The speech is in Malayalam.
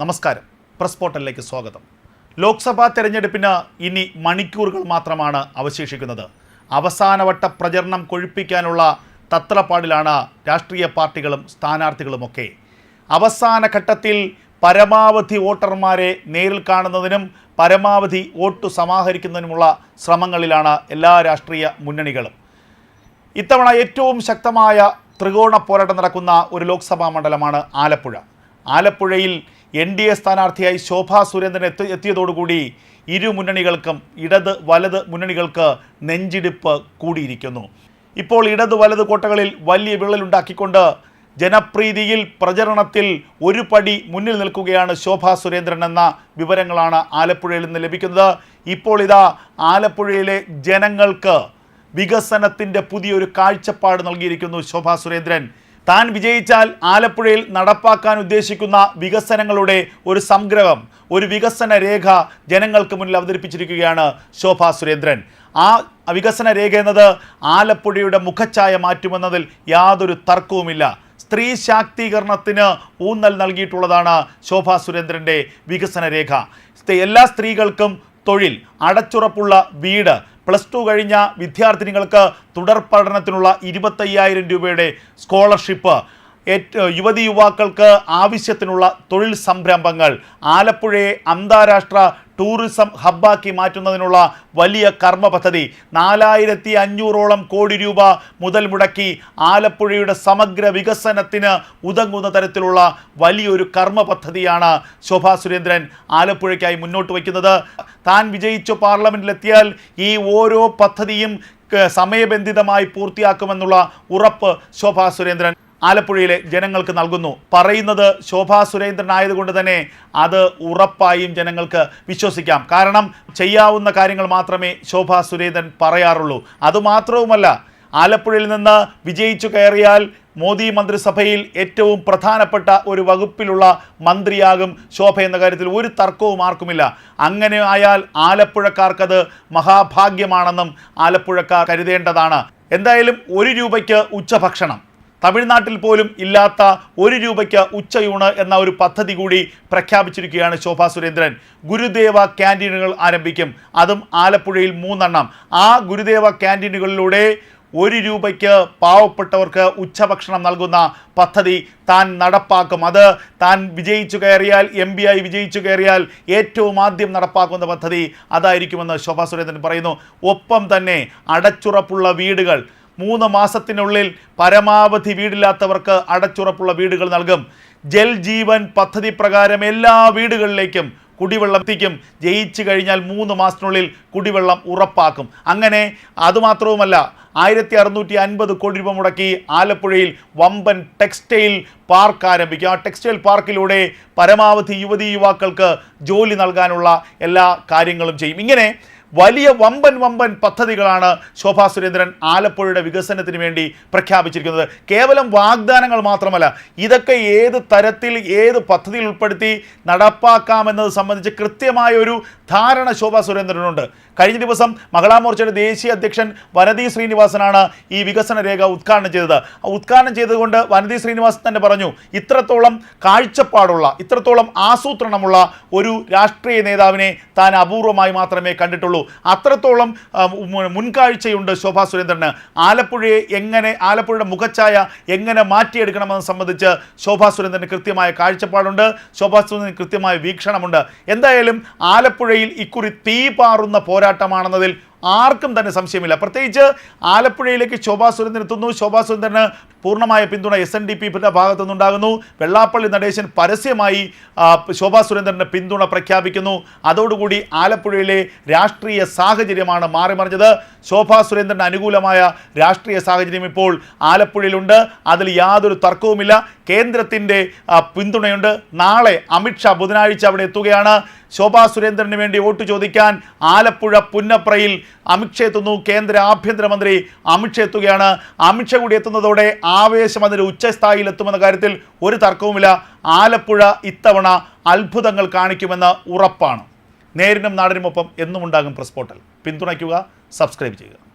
നമസ്കാരം. പ്രസ് പോർട്ടലിലേക്ക് സ്വാഗതം. ലോക്സഭാ തെരഞ്ഞെടുപ്പിന് ഇനി മണിക്കൂറുകൾ മാത്രമാണ് അവശേഷിക്കുന്നത്. അവസാനവട്ട പ്രചരണം കൊഴുപ്പിക്കാനുള്ള തത്രപ്പാടിലാണ് രാഷ്ട്രീയ പാർട്ടികളും സ്ഥാനാർത്ഥികളുമൊക്കെ. അവസാന ഘട്ടത്തിൽ പരമാവധി വോട്ടർമാരെ നേരിൽ കാണുന്നതിനും പരമാവധി വോട്ട് സമാഹരിക്കുന്നതിനുമുള്ള ശ്രമങ്ങളിലാണ് എല്ലാ രാഷ്ട്രീയ മുന്നണികളും. ഇത്തവണ ഏറ്റവും ശക്തമായ ത്രികോണ പോരാട്ടം നടക്കുന്ന ഒരു ലോക്സഭാ മണ്ഡലമാണ് ആലപ്പുഴ. ആലപ്പുഴയിൽ എൻ ഡി എ സ്ഥാനാർത്ഥിയായി ശോഭാ സുരേന്ദ്രൻ എത്തി എത്തിയതോടുകൂടി ഇരു മുന്നണികൾക്കും ഇടത് വലത് മുന്നണികൾക്ക് നെഞ്ചിടിപ്പ് കൂടിയിരിക്കുന്നു. ഇപ്പോൾ ഇടത് വലത് കോട്ടകളിൽ വലിയ വിള്ളലുണ്ടാക്കിക്കൊണ്ട് ജനപ്രീതിയിൽ പ്രചരണത്തിൽ ഒരു പടി മുന്നിൽ നിൽക്കുകയാണ് ശോഭാ സുരേന്ദ്രൻ എന്ന വിവരങ്ങളാണ് ആലപ്പുഴയിൽ നിന്ന് ലഭിക്കുന്നത്. ഇപ്പോൾ ഇതാ ആലപ്പുഴയിലെ ജനങ്ങൾക്ക് വികസനത്തിന്റെ പുതിയൊരു കാഴ്ചപ്പാട് നൽകിയിരിക്കുന്നു ശോഭാ സുരേന്ദ്രൻ. താൻ വിജയിച്ചാൽ ആലപ്പുഴയിൽ നടപ്പാക്കാൻ ഉദ്ദേശിക്കുന്ന വികസനങ്ങളുടെ ഒരു സംഗ്രഹം ഒരു വികസന രേഖ ജനങ്ങൾക്ക് മുന്നിൽ അവതരിപ്പിച്ചിരിക്കുകയാണ് ശോഭാ സുരേന്ദ്രൻ. ആ വികസന രേഖ എന്നത് ആലപ്പുഴയുടെ മുഖച്ഛായ മാറ്റുമെന്നതിൽ യാതൊരു തർക്കവുമില്ല. സ്ത്രീ ശാക്തീകരണത്തിന് ഊന്നൽ നൽകിയിട്ടുള്ളതാണ് ശോഭാ സുരേന്ദ്രന്റെ വികസന രേഖ. എല്ലാ സ്ത്രീകൾക്കും തൊഴിൽ അടച്ചുറപ്പുള്ള വീട് പ്ലസ് ടു കഴിഞ്ഞ വിദ്യാർത്ഥിനികൾക്ക് തുടർ പഠനത്തിനുള്ള ഇരുപത്തയ്യായിരം രൂപയുടെ സ്കോളർഷിപ്പ്. യുവതി യുവാക്കൾക്ക് ആവശ്യത്തിനുള്ള തൊഴിൽ സംരംഭങ്ങൾ. ആലപ്പുഴയെ അന്താരാഷ്ട്ര ടൂറിസം ഹബ്ബാക്കി മാറ്റുന്നതിനുള്ള വലിയ കർമ്മ പദ്ധതി. നാലായിരത്തി അഞ്ഞൂറോളം കോടി രൂപ മുതൽ മുടക്കി ആലപ്പുഴയുടെ സമഗ്ര വികസനത്തിന് ഉതങ്ങുന്ന തരത്തിലുള്ള വലിയൊരു കർമ്മ പദ്ധതിയാണ് ശോഭാ സുരേന്ദ്രൻ ആലപ്പുഴയ്ക്കായി മുന്നോട്ട് വയ്ക്കുന്നത്. താൻ വിജയിച്ചു പാർലമെന്റിലെത്തിയാൽ ഈ ഓരോ പദ്ധതിയും സമയബന്ധിതമായി പൂർത്തിയാക്കുമെന്നുള്ള ഉറപ്പ് ശോഭാ സുരേന്ദ്രൻ ആലപ്പുഴയിലെ ജനങ്ങൾക്ക് നൽകുന്നു. പറയുന്നത് ശോഭാ സുരേന്ദ്രൻ ആയതുകൊണ്ട് തന്നെ അത് ഉറപ്പായും ജനങ്ങൾക്ക് വിശ്വസിക്കാം. കാരണം ചെയ്യാവുന്ന കാര്യങ്ങൾ മാത്രമേ ശോഭാ സുരേന്ദ്രൻ പറയാറുള്ളൂ. അതുമാത്രവുമല്ല ആലപ്പുഴയിൽ നിന്ന് വിജയിച്ചു കയറിയാൽ മോദി മന്ത്രിസഭയിൽ ഏറ്റവും പ്രധാനപ്പെട്ട ഒരു വകുപ്പിലുള്ള മന്ത്രിയാകും ശോഭ എന്ന കാര്യത്തിൽ ഒരു തർക്കവും ആർക്കുമില്ല. അങ്ങനെ ആയാൽ ആലപ്പുഴക്കാർക്കത് മഹാഭാഗ്യമാണെന്നും ആലപ്പുഴക്കാർ കരുതേണ്ടതാണ്. എന്തായാലും ഒരു രൂപയ്ക്ക് ഉച്ചഭക്ഷണം. തമിഴ്നാട്ടിൽ പോലും ഇല്ലാത്ത ഒരു രൂപയ്ക്ക് ഉച്ചയൂണ് എന്ന ഒരു പദ്ധതി കൂടി പ്രഖ്യാപിച്ചിരിക്കുകയാണ് ശോഭാ സുരേന്ദ്രൻ. ഗുരുദേവ ക്യാന്റീനുകൾ ആരംഭിക്കും. അതും ആലപ്പുഴയിൽ മൂന്നെണ്ണം. ആ ഗുരുദേവ ക്യാന്റീനുകളിലൂടെ ഒരു രൂപയ്ക്ക് പാവപ്പെട്ടവർക്ക് ഉച്ചഭക്ഷണം നൽകുന്ന പദ്ധതി താൻ നടപ്പാക്കും. അത് താൻ വിജയിച്ചു കയറിയാൽ എം പി ആയി വിജയിച്ചു കയറിയാൽ ഏറ്റവും ആദ്യം നടപ്പാക്കുന്ന പദ്ധതി അതായിരിക്കുമെന്ന് ശോഭാ സുരേന്ദ്രൻ പറയുന്നു. ഒപ്പം തന്നെ അടച്ചുറപ്പുള്ള വീടുകൾ മൂന്ന് മാസത്തിനുള്ളിൽ പരമാവധി വീടില്ലാത്തവർക്ക് അടച്ചുറപ്പുള്ള വീടുകൾ നൽകും. ജൽ ജീവൻ പദ്ധതി പ്രകാരം എല്ലാ വീടുകളിലേക്കും കുടിവെള്ളം എത്തിക്കും. ജയിച്ചു കഴിഞ്ഞാൽ മൂന്ന് മാസത്തിനുള്ളിൽ കുടിവെള്ളം ഉറപ്പാക്കും. അങ്ങനെ അതുമാത്രവുമല്ല ആയിരത്തി അറുന്നൂറ്റി അൻപത് കോടി രൂപ മുടക്കി ആലപ്പുഴയിൽ വമ്പൻ ടെക്സ്റ്റൈൽ പാർക്ക് ആരംഭിക്കും. ആ ടെക്സ്റ്റൈൽ പാർക്കിലൂടെ പരമാവധി യുവതി യുവാക്കൾക്ക് ജോലി നൽകാനുള്ള എല്ലാ കാര്യങ്ങളും ചെയ്യും. ഇങ്ങനെ വലിയ വമ്പൻ വമ്പൻ പദ്ധതികളാണ് ശോഭാ സുരേന്ദ്രൻ ആലപ്പുഴയുടെ വികസനത്തിന് വേണ്ടി പ്രഖ്യാപിച്ചിരിക്കുന്നത്. കേവലം വാഗ്ദാനങ്ങൾ മാത്രമല്ല ഇതൊക്കെ ഏത് തരത്തിൽ ഏത് പദ്ധതിയിൽ ഉൾപ്പെടുത്തി നടപ്പാക്കാമെന്നത് സംബന്ധിച്ച് കൃത്യമായ ഒരു ധാരണ ശോഭാ സുരേന്ദ്രനുണ്ട്. കഴിഞ്ഞ ദിവസം മഹിളാ മോർച്ചയുടെ ദേശീയ അധ്യക്ഷൻ വനതി ശ്രീനിവാസനാണ് ഈ വികസന രേഖ ഉദ്ഘാടനം ചെയ്തത്. ഉദ്ഘാടനം ചെയ്തുകൊണ്ട് വനതി ശ്രീനിവാസൻ തന്നെ പറഞ്ഞു ഇത്രത്തോളം കാഴ്ചപ്പാടുള്ള ഇത്രത്തോളം ആസൂത്രണമുള്ള ഒരു രാഷ്ട്രീയ നേതാവിനെ താൻ അപൂർവമായി മാത്രമേ കണ്ടിട്ടുള്ളൂ. അത്രത്തോളം ആ, മു- മുൻകാഴ്ചയുണ്ട് ശോഭാ സുരേന്ദ്രന്. ആലപ്പുഴയെ എങ്ങനെ ആലപ്പുഴയുടെ മുഖച്ഛായ എങ്ങനെ മാറ്റിയെടുക്കണമെന്ന് സംബന്ധിച്ച് ശോഭാ സുരേന്ദ്രന് കൃത്യമായ കാഴ്ചപ്പാടുണ്ട്. ശോഭാ സുരേന്ദ്രന് കൃത്യമായ വീക്ഷണമുണ്ട്. എന്തായാലും ആലപ്പുഴയിൽ ഇക്കുറി തീ പാറുന്ന പോരാട്ടമാണെന്നതിൽ ആർക്കും തന്നെ സംശയമില്ല. പ്രത്യേകിച്ച് ആലപ്പുഴയിലേക്ക് ശോഭാ സുരേന്ദ്രൻ എത്തുന്നു. ശോഭാ സുരേന്ദ്രന് പൂർണമായ പിന്തുണ എസ് എൻ ഡി പി ഭാഗത്തു നിന്നുണ്ടാകുന്നു. വെള്ളാപ്പള്ളി നടേശൻ പരസ്യമായി ശോഭാ സുരേന്ദ്രന് പിന്തുണ പ്രഖ്യാപിക്കുന്നു. അതോടുകൂടി ആലപ്പുഴയിലെ രാഷ്ട്രീയ സാഹചര്യമാണ് മാറിമറിഞ്ഞത്. ശോഭാ സുരേന്ദ്രന് അനുകൂലമായ രാഷ്ട്രീയ സാഹചര്യം ഇപ്പോൾ ആലപ്പുഴയിലുണ്ട്. അതിൽ യാതൊരു തർക്കവുമില്ല. കേന്ദ്രത്തിന്റെ പിന്തുണയുണ്ട്. നാളെ അമിത്ഷാ ബുധനാഴ്ച അവിടെ എത്തുകയാണ്. ശോഭാ സുരേന്ദ്രന് വേണ്ടി വോട്ട് ചോദിക്കാൻ ആലപ്പുഴ പുന്നപ്രയിൽ അമിത്ഷാ എത്തുന്നു. കേന്ദ്ര ആഭ്യന്തരമന്ത്രി അമിത്ഷാ എത്തുകയാണ്. അമിത്ഷാ കൂടി എത്തുന്നതോടെ ആവേശം അതിന്റെ ഉച്ചസ്ഥായിയിൽ എത്തുമെന്ന കാര്യത്തിൽ ഒരു തർക്കവുമില്ല. ആലപ്പുഴ ഇത്തവണ അത്ഭുതങ്ങൾ കാണിക്കുമെന്ന് ഉറപ്പാണ്. നേരിനും നാടിനുമൊപ്പം എന്നും ഉണ്ടാകും പ്രസ് പോർട്ടൽ പിന്തുണയ്ക്കുക സബ്സ്ക്രൈബ് ചെയ്യുക.